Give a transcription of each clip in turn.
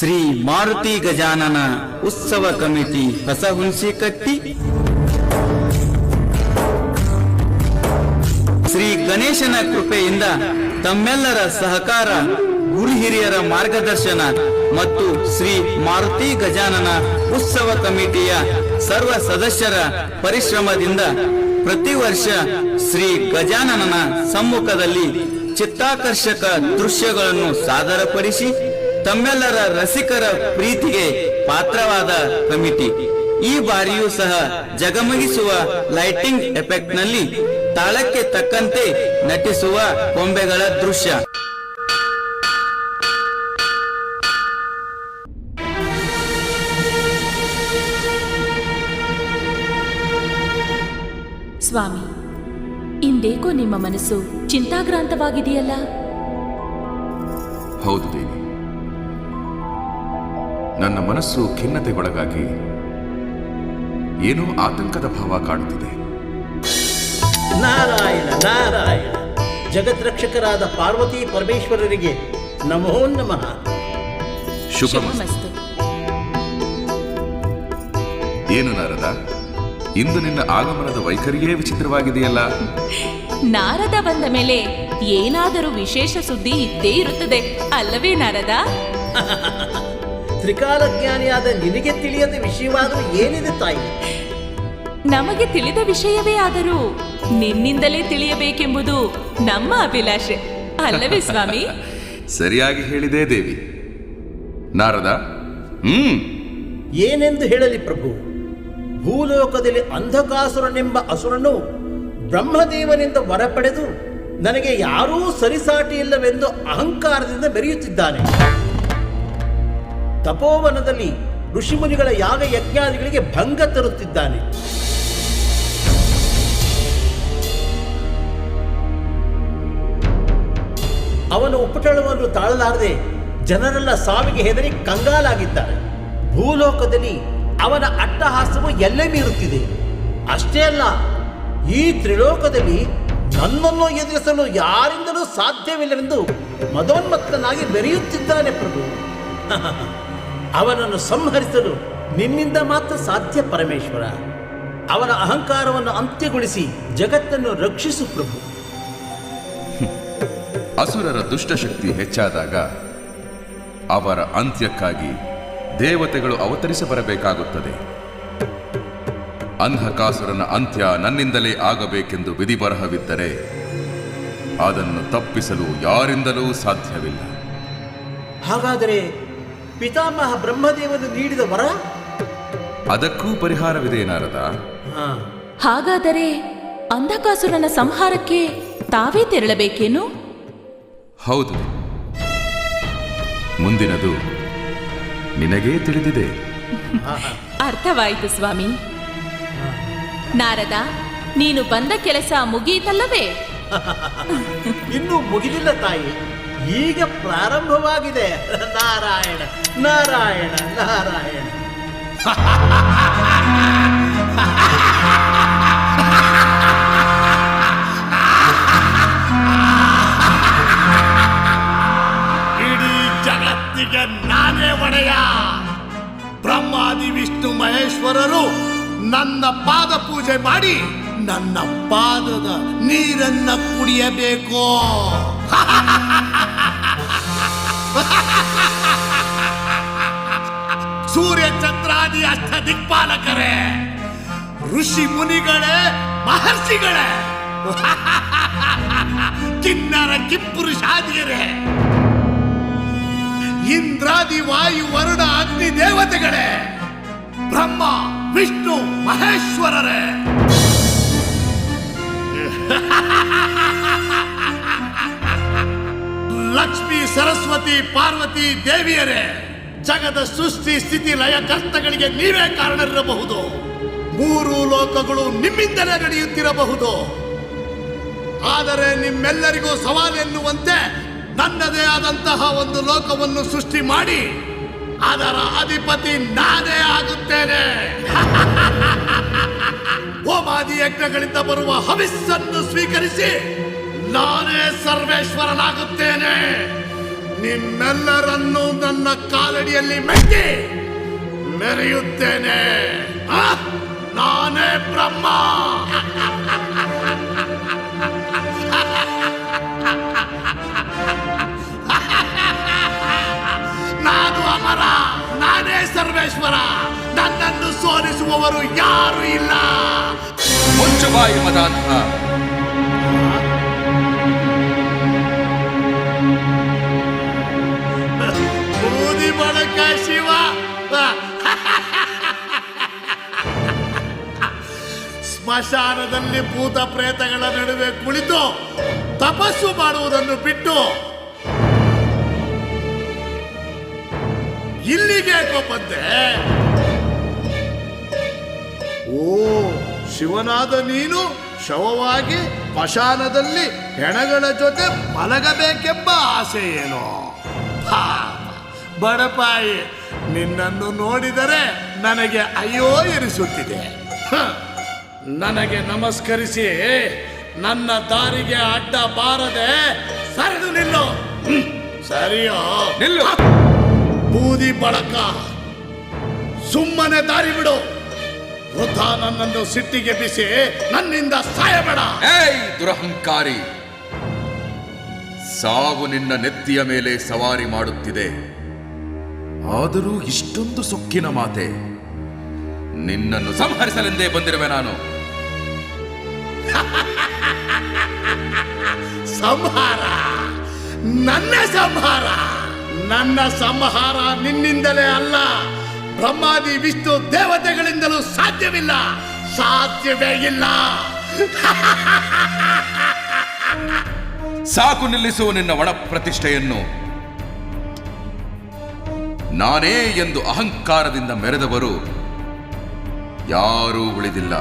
ಶ್ರೀ ಮಾರುತಿ ಗಜಾನನ ಉತ್ಸವ ಕಮಿಟಿ ಹೊಸ ಹುಣಸಿಕಟ್ಟಿ ಶ್ರೀ ಗಣೇಶನ ಕೃಪೆಯಿಂದ ತಮ್ಮೆಲ್ಲರ ಸಹಕಾರ ಗುರು ಹಿರಿಯರ ಮಾರ್ಗದರ್ಶನ ಮತ್ತು ಶ್ರೀ ಮಾರುತಿ ಗಜಾನನ ಉತ್ಸವ ಕಮಿಟಿಯ ಸರ್ವ ಸದಸ್ಯರ ಪರಿಶ್ರಮದಿಂದ ಪ್ರತಿ ವರ್ಷ ಶ್ರೀ ಗಜಾನನನ ಸಮ್ಮುಖದಲ್ಲಿ ಚಿತ್ತಾಕರ್ಷಕ ದೃಶ್ಯಗಳನ್ನು ಸಾದರಪಡಿಸಿ ತಮ್ಮೆಲ್ಲರ ರಸಿಕರ ಪ್ರೀತಿಗೆ ಪಾತ್ರವಾದ ಕಮಿಟಿ. ಈ ಬಾರಿಯೂ ಸಹ ಜಗಮಗಿಸುವ ಲೈಟಿಂಗ್ ಎಫೆಕ್ಟ್ನಲ್ಲಿ ತಾಳಕ್ಕೆ ತಕ್ಕಂತೆ ನಟಿಸುವ ಕೊಂಬೆಗಳ ದೃಶ್ಯ. ಸ್ವಾಮಿ ಇಂದೇಕೋ ನಿಮ್ಮ ಮನಸ್ಸು ಚಿಂತಾಗ್ರಾಂತವಾಗಿದೆಯಲ್ಲ? ಹೌದು ದೇವಿ. ನನ್ನ ಮನಸ್ಸು ಖಿನ್ನತೆಗೊಳಗಾಗಿ ಏನೋ ಆತಂಕದ ಭಾವ ಕಾಡುತ್ತಿದೆ. ನಾರಾಯಣ ನಾರಾಯಣ. ಜಗದ್ರಕ್ಷಕರಾದ ಪಾರ್ವತಿ ಪರಮೇಶ್ವರರಿಗೆ ನಮೋ ನಮಃ. ಶುಭ ಶುಭಮಸ್ತು ಏನು ನಾರದ? ಇಂದು ನಿನ್ನ ಆಗಮನದ ವೈಖರಿಯೇ ವಿಚಿತ್ರವಾಗಿದೆಯಲ್ಲ. ನಾರದ ಬಂದ ಮೇಲೆ ಏನಾದರೂ ವಿಶೇಷ ಸುದ್ದಿ ಇದ್ದೇ ಇರುತ್ತದೆ ಅಲ್ಲವೇ ನಾರದ? ತ್ರಿಕಾಲಜ್ಞಾನಿಯಾದ ನಿನಗೆ ತಿಳಿಯದ ವಿಷಯವಾದರೂ ಏನಿದೆ ತಾಯಿ? ನಮಗೆ ತಿಳಿದ ವಿಷಯವೇ ಆದರೂ ನಿನ್ನಿಂದಲೇ ತಿಳಿಯಬೇಕೆಂಬುದು ನಮ್ಮ ಅಭಿಲಾಷೆ. ಅಲ್ಲವೇ ಸ್ವಾಮಿ? ಸರಿಯಾಗಿ ಹೇಳಿದೆ ದೇವಿ. ನಾರದ ಹ್ಮ್. ಏನೆಂದು ಹೇಳಲಿ ಪ್ರಭು? ಭೂಲೋಕದಲ್ಲಿ ಅಂಧಕಾಸುರನೆಂಬ ಅಸುರನು ಬ್ರಹ್ಮದೇವನಿಂದ ವರ ಪಡೆದು ನನಗೆ ಯಾರೂ ಸರಿಸಾಟಿ ಇಲ್ಲವೆಂದು ಅಹಂಕಾರದಿಂದ ಬೆರೆಯುತ್ತಿದ್ದಾನೆ. ತಪೋವನದಲ್ಲಿ ಋಷಿಮುನಿಗಳ ಯಾಗ ಯಜ್ಞಾದಿಗಳಿಗೆ ಭಂಗ ತರುತ್ತಿದ್ದಾನೆ. ಅವನ ಉಪಟಳವನ್ನು ತಾಳಲಾರದೆ ಜನರೆಲ್ಲ ಸಾವಿಗೆ ಹೆದರಿ ಕಂಗಾಲಾಗಿದ್ದಾರೆ. ಭೂಲೋಕದಲ್ಲಿ ಅವನ ಅಟ್ಟಹಾಸವು ಎಲ್ಲೇ ಮೀರುತ್ತಿದೆ. ಅಷ್ಟೇ ಅಲ್ಲ, ಈ ತ್ರಿಲೋಕದಲ್ಲಿ ನನ್ನನ್ನು ಎದುರಿಸಲು ಯಾರಿಂದಲೂ ಸಾಧ್ಯವಿಲ್ಲವೆಂದು ಮದೋನ್ಮತ್ತನಾಗಿ ಬೆರೆಯುತ್ತಿದ್ದಾನೆ ಪ್ರಭು. ಅವನನ್ನು ಸಂಹರಿಸಲು ನಿನ್ನಿಂದ ಮಾತ್ರ ಸಾಧ್ಯ ಪರಮೇಶ್ವರ. ಅವನ ಅಹಂಕಾರವನ್ನು ಅಂತ್ಯಗೊಳಿಸಿ ಜಗತ್ತನ್ನು ರಕ್ಷಿಸು ಪ್ರಭು. ಅಸುರರ ದುಷ್ಟಶಕ್ತಿ ಹೆಚ್ಚಾದಾಗ ಅವರ ಅಂತ್ಯಕ್ಕಾಗಿ ದೇವತೆಗಳು ಅವತರಿಸ ಬರಬೇಕಾಗುತ್ತದೆ. ಅಂಧಕಾಸುರನ ಅಂತ್ಯ ನನ್ನಿಂದಲೇ ಆಗಬೇಕೆಂದು ವಿಧಿಬರಹವಿದ್ದರೆ ಅದನ್ನು ತಪ್ಪಿಸಲು ಯಾರಿಂದಲೂ ಸಾಧ್ಯವಿಲ್ಲ. ಹಾಗಾದರೆ ಪಿತಾಮಹ ಬ್ರಹ್ಮದೇವನು ನೀಡಿದ ವರ? ಅದಕ್ಕೂ ಪರಿಹಾರವಿದೆ ನಾರದ. ಹಾ. ಹಾಗಾದರೆ ಅಂಧಕಾಸುರನ ಸಂಹಾರಕ್ಕೆ ತಾವೇ ತೆರಳಬೇಕೇನು? ಹೌದು. ಮುಂದಿನದು ನಿನಗೇ ತಿಳಿದಿದೆ. ಅರ್ಥವಾಯಿತು ಸ್ವಾಮಿ. ನಾರದ ನೀನು ಬಂದ ಕೆಲಸ ಮುಗಿಯಿತಲ್ಲವೇ? ಇನ್ನೂ ಮುಗಿದಿಲ್ಲ ತಾಯಿ. ಈಗ ಪ್ರಾರಂಭವಾಗಿದೆ. ನಾರಾಯಣ ನಾರಾಯಣ ನಾರಾಯಣ. ಇಡೀ ಜಗತ್ತಿಗೆ ನಾನೇ ಒಡೆಯ. ಬ್ರಹ್ಮಾದಿ, ವಿಷ್ಣು, ಮಹೇಶ್ವರರು ನನ್ನ ಪಾದ ಪೂಜೆ ಮಾಡಿ ನನ್ನ ಪಾದದ ನೀರನ್ನ ಕುಡಿಯಬೇಕು. ಸೂರ್ಯ ಚಂದ್ರಾದಿ ಅಷ್ಟ ದಿಕ್ಪಾಲಕರೇ, ಋಷಿ ಮುನಿಗಳೇ, ಮಹರ್ಷಿಗಳೇ. ಕಿನ್ನರ ಕಿಪ್ಪುರುಷಾದಿಯರೇ ಇಂದ್ರಾದಿ ವಾಯು ವರುಣ ಅಗ್ನಿ ದೇವತೆಗಳೇ. ಬ್ರಹ್ಮ, ವಿಷ್ಣು, ಮಹೇಶ್ವರರೇ. ಸರಸ್ವತಿ, ಪಾರ್ವತಿ ದೇವಿಯರೇ, ಜಗದ ಸೃಷ್ಟಿ ಸ್ಥಿತಿ ಲಯ ಕಷ್ಟಗಳಿಗೆ ನೀವೇ ಕಾರಣರಿರಬಹುದು. ಮೂರು ಲೋಕಗಳು ನಿಮ್ಮಿಂದಲೇ ನಡೆಯುತ್ತಿರಬಹುದು. ಆದರೆ ನಿಮ್ಮೆಲ್ಲರಿಗೂ ಸವಾಲು ಎನ್ನುವಂತೆ ನನ್ನದೇ ಆದಂತಹ ಒಂದು ಲೋಕವನ್ನು ಸೃಷ್ಟಿ ಮಾಡಿ, ಅದರ ಅಧಿಪತಿ ನಾನೇ ಆಗುತ್ತೇನೆ. ಹೋಮಾದಿ ಯಜ್ಞಗಳಿಂದ ಬರುವ ಹವಿಸ್ಸನ್ನು ಸ್ವೀಕರಿಸಿ ನಾನೇ ಸರ್ವೇಶ್ವರನಾಗುತ್ತೇನೆ. ನಿಮ್ಮೆಲ್ಲರನ್ನೂ ನನ್ನ ಕಾಲಡಿಯಲ್ಲಿ ಮೆಟ್ಟಿ ಮೆರೆಯುತ್ತೇನೆ? ನಾನೇ ಬ್ರಹ್ಮ. ನಾನು ಅಮರ, ನಾನೇ ಸರ್ವೇಶ್ವರ. ನನ್ನನ್ನು ಸೋಲಿಸುವವರು ಯಾರು ಇಲ್ಲ. ಮುಂಚುಬಾಯಿ ಮದಾಂಧ ಶಿವ ಸ್ಮಶಾನದಲ್ಲಿ ಭೂತ ಪ್ರೇತಗಳ ನಡುವೆ ಕುಳಿತು ತಪಸ್ಸು ಮಾಡುವುದನ್ನು ಬಿಟ್ಟು ಇಲ್ಲಿಗೆ ಬಂದೆ. ಓ, ಶಿವನಾದ ನೀನು ಶವವಾಗಿ ಸ್ಮಶಾನದಲ್ಲಿ ಹೆಣಗಳ ಜೊತೆ ಮಲಗಬೇಕೆಂಬ ಆಸೆ ಏನೋ. ಬಡಪಾಯಿ ನಿನ್ನನ್ನು ನೋಡಿದರೆ ನನಗೆ ಅಯ್ಯೋ ಇರಿಸುತ್ತಿದೆ ನನಗೆ ನಮಸ್ಕರಿಸಿ ನನ್ನ ದಾರಿಗೆ ಅಡ್ಡ ಬಾರದೆ ಸರಿದು ನಿಲ್ಲು. ಸರಿಯೋ. ನಿಲ್ಲು. ಬೂದಿ ಬಳಕ ಸುಮ್ಮನೆ ದಾರಿ ಬಿಡು. ವೃದ್ಧ ನನ್ನನ್ನು ಸಿಟ್ಟಿಗೆ ಬಿಸಿ ನನ್ನಿಂದ ಸಾಯಬೇಡ. ಏಯ್ ದುರಹಂಕಾರಿ. ಸಾವು ನಿನ್ನ ನೆತ್ತಿಯ ಮೇಲೆ ಸವಾರಿ ಮಾಡುತ್ತಿದೆ. ಆದರೂ ಇಷ್ಟೊಂದು ಸೊಕ್ಕಿನ ಮಾತೆ. ನಿನ್ನನ್ನು ಸಂಹರಿಸಲೆಂದೇ ಬಂದಿರುವೆ ನಾನು. ಸಂಹಾರ. ನನ್ನ ಸಂಹಾರ. ನನ್ನ ಸಂಹಾರ ನಿನ್ನಿಂದಲೇ ಅಲ್ಲ. ಬ್ರಹ್ಮಾದಿ ವಿಷ್ಣು ದೇವತೆಗಳಿಂದಲೂ ಸಾಧ್ಯವಿಲ್ಲ. ಸಾಧ್ಯವೇ ಇಲ್ಲ. ಸಾಕು ನಿಲ್ಲಿಸುವ ನಿನ್ನ ಒಣ ಪ್ರತಿಷ್ಠೆಯನ್ನು. ನಾನೇ ಎಂದು ಅಹಂಕಾರದಿಂದ ಮೆರೆದವರು ಯಾರೂ ಉಳಿದಿಲ್ಲ.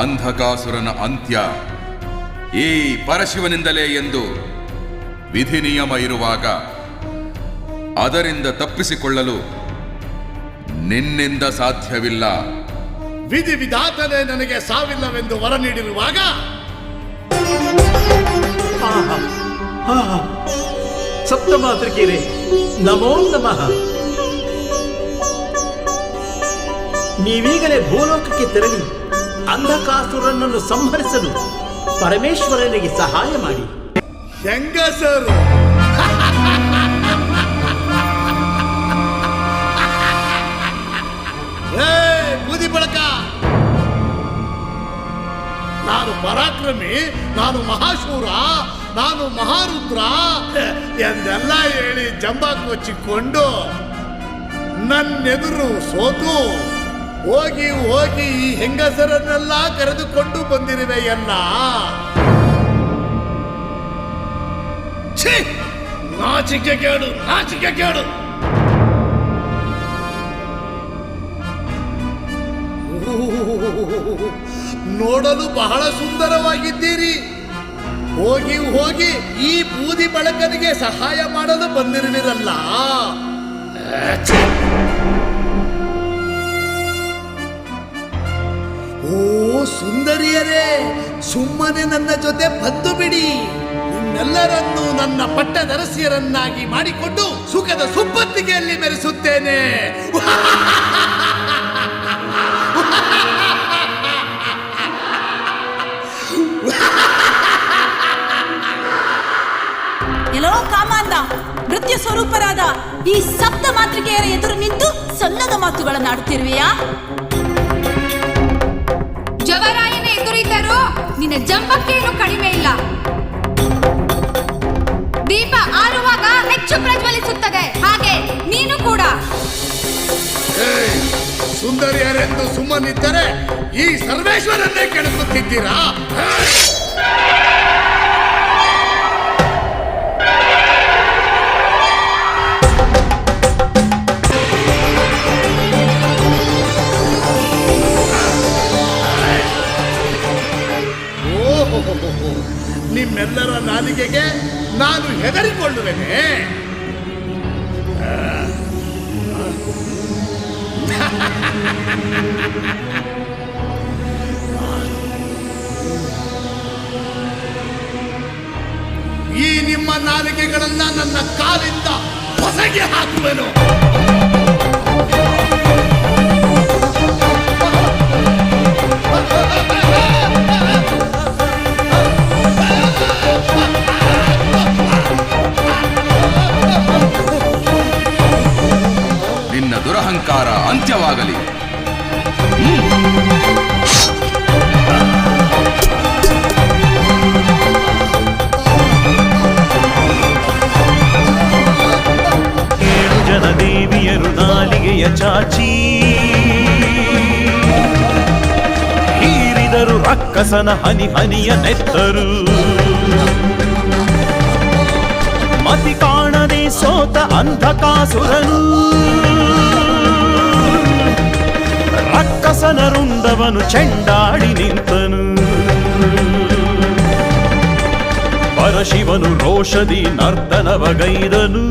ಅಂಧಕಾಸುರನ ಅಂತ್ಯ ಈ ಪರಶಿವನಿಂದಲೇ ಎಂದು ವಿಧಿ ನಿಯಮ ಇರುವಾಗ ಅದರಿಂದ ತಪ್ಪಿಸಿಕೊಳ್ಳಲು ನಿನ್ನಿಂದ ಸಾಧ್ಯವಿಲ್ಲ. ವಿಧಿ ವಿಧಾತನೇ ನನಗೆ ಸಾವಿಲ್ಲವೆಂದು ವರ ನೀಡಿರುವಾಗ ಸಪ್ತಮಾತೃಕೆರೆ ನಮೋ ನಮಃ. ನೀವೀಗಲೇ ಭೂಲೋಕಕ್ಕೆ ತೆರಳಿ ಅಂಧಕಾಸುರನನ್ನು ಸಂಹರಿಸಲು ಪರಮೇಶ್ವರನಿಗೆ ಸಹಾಯ ಮಾಡಿ. ಹೆಂಗಸರು? ಬೂದಿ ಬಳಕ! ನಾನು ಪರಾಕ್ರಮಿ ನಾನು ಮಹಾಶೂರ ನಾನು ಮಹಾರುದ್ರ ಎಂದೆಲ್ಲ ಹೇಳಿ ಜಂಬ ಕೊಚ್ಚಿಕೊಂಡು ನನ್ನೆದುರು ಸೋತು, ಹೋಗಿ ಹೋಗಿ ಈ ಹೆಂಗಸರನ್ನೆಲ್ಲ ಕರೆದುಕೊಂಡು ಬಂದಿರುವೆಯಲ್ಲ! ನಾಚಿಕೆ ಕೇಡು, ನಾಚಿಕೆ ಕೇಳು ನೋಡಲು ಬಹಳ ಸುಂದರವಾಗಿದ್ದೀರಿ. ಹೋಗಿ ಹೋಗಿ ಈ ಬೂದಿ ಬಳಕನಿಗೆ ಸಹಾಯ ಮಾಡಲು ಬಂದಿರುವಿರಲ್ಲ. ಓ ಸುಂದರಿಯರೇ, ಸುಮ್ಮನೆ ನನ್ನ ಜೊತೆ ಬಂದು ಬಿಡಿ. ನಿಮ್ಮೆಲ್ಲರನ್ನೂ ನನ್ನ ಪಟ್ಟದರಸಿಯರನ್ನಾಗಿ ಮಾಡಿಕೊಂಡು ಸುಖದ ಸುಪ್ಪತ್ತಿಗೆಯಲ್ಲಿ ಮೆರೆಸುತ್ತೇನೆ. ಸ್ವರೂಪರಾದ ಈ ಸಪ್ತ ಮಾತೃಕೆಯರ ಎದುರು ನಿಂತು ಸಲ್ಲದ ಮಾತುಗಳನ್ನಾಡುತ್ತಿರುವೆಯಾ ಜವರಾಯನ ಎದುರಿದ್ದರೂ ನಿನ್ನ ಜಂಬಕ್ಕೇನು ಕಡಿಮೆ ಇಲ್ಲ. ದೀಪ ಆರುವಾಗ ಹೆಚ್ಚು ಪ್ರಜ್ವಲಿಸುತ್ತದೆ. ಹಾಗೆ ನೀನು ಕೂಡ. ಸುಂದರಿಯರೆಂದು ಸುಮ್ಮನಿದ್ದರೆ ಈ ಸರ್ವೇಶ್ವರನ್ನೇ ಕೆಣಕುತ್ತಿದ್ದೀರಾ? ನಿಮ್ಮೆಲ್ಲರ ನಾಲಿಗೆಗೆ ನಾನು ಹೆದರಿಕೊಳ್ಳುವೆನೆ. ನಾಲಿಗೆಗಳನ್ನ ನನ್ನ ಕಾಲಿಂದ ಹೊಸಗೆ ಹಾಕುವೆನು. ಅಂತ್ಯವಾಗಲಿ. ಏಳು ಜನ ದೇವಿಯರು ನಾಲಿಗೆಯ ಚಾಚಿ. ಹೀರಿದರು ಅಕ್ಕಸನ ಹನಿ ಹನಿಯ ನೆತ್ತರು. ಮತಿ ಕಾಣದೆ ಸೋತ ಅಂಧಕಾಸುರನು. ರಕ್ಕಸನ ರುಂಡವನು ಚೆಂಡಾಡಿ ನಿಂತನು. ಪರಶಿವನು ರೋಷದಿ ನರ್ತನವಗೈದನು.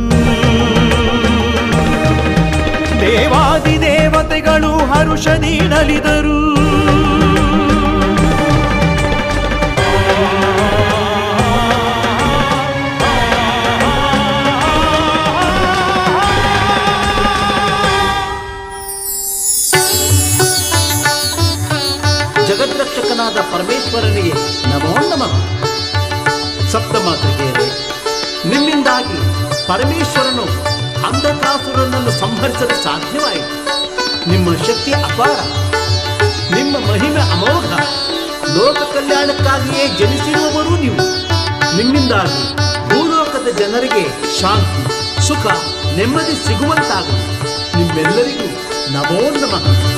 ದೇವಾದಿ ದೇವತೆಗಳು ಹರುಷದಿ ನಲಿದರು. ಪರಮೇಶ್ವರನಿಗೆ ನಮೋ ನಮಃ. ಮಾತೃಕೆಯಲ್ಲಿ ನಿಮ್ಮಿಂದಾಗಿ ಪರಮೇಶ್ವರನು ಅಂಧಕಾಸುರನನ್ನು ಸಂಹರಿಸಲು ಸಾಧ್ಯವಾಯಿತು. ನಿಮ್ಮ ಶಕ್ತಿ ಅಪಾರ. ನಿಮ್ಮ ಮಹಿಮೆ ಅಮೋಘ. ಲೋಕ ಕಲ್ಯಾಣಕ್ಕಾಗಿಯೇ ಜನಿಸಿರುವವರು ನೀವು. ನಿಮ್ಮಿಂದಾಗಿ ಭೂಲೋಕದ ಜನರಿಗೆ ಶಾಂತಿ, ಸುಖ, ನೆಮ್ಮದಿ ಸಿಗುವಂತಾಗ ನಿಮ್ಮೆಲ್ಲರಿಗೂ ನಮೋ ನಮಃ.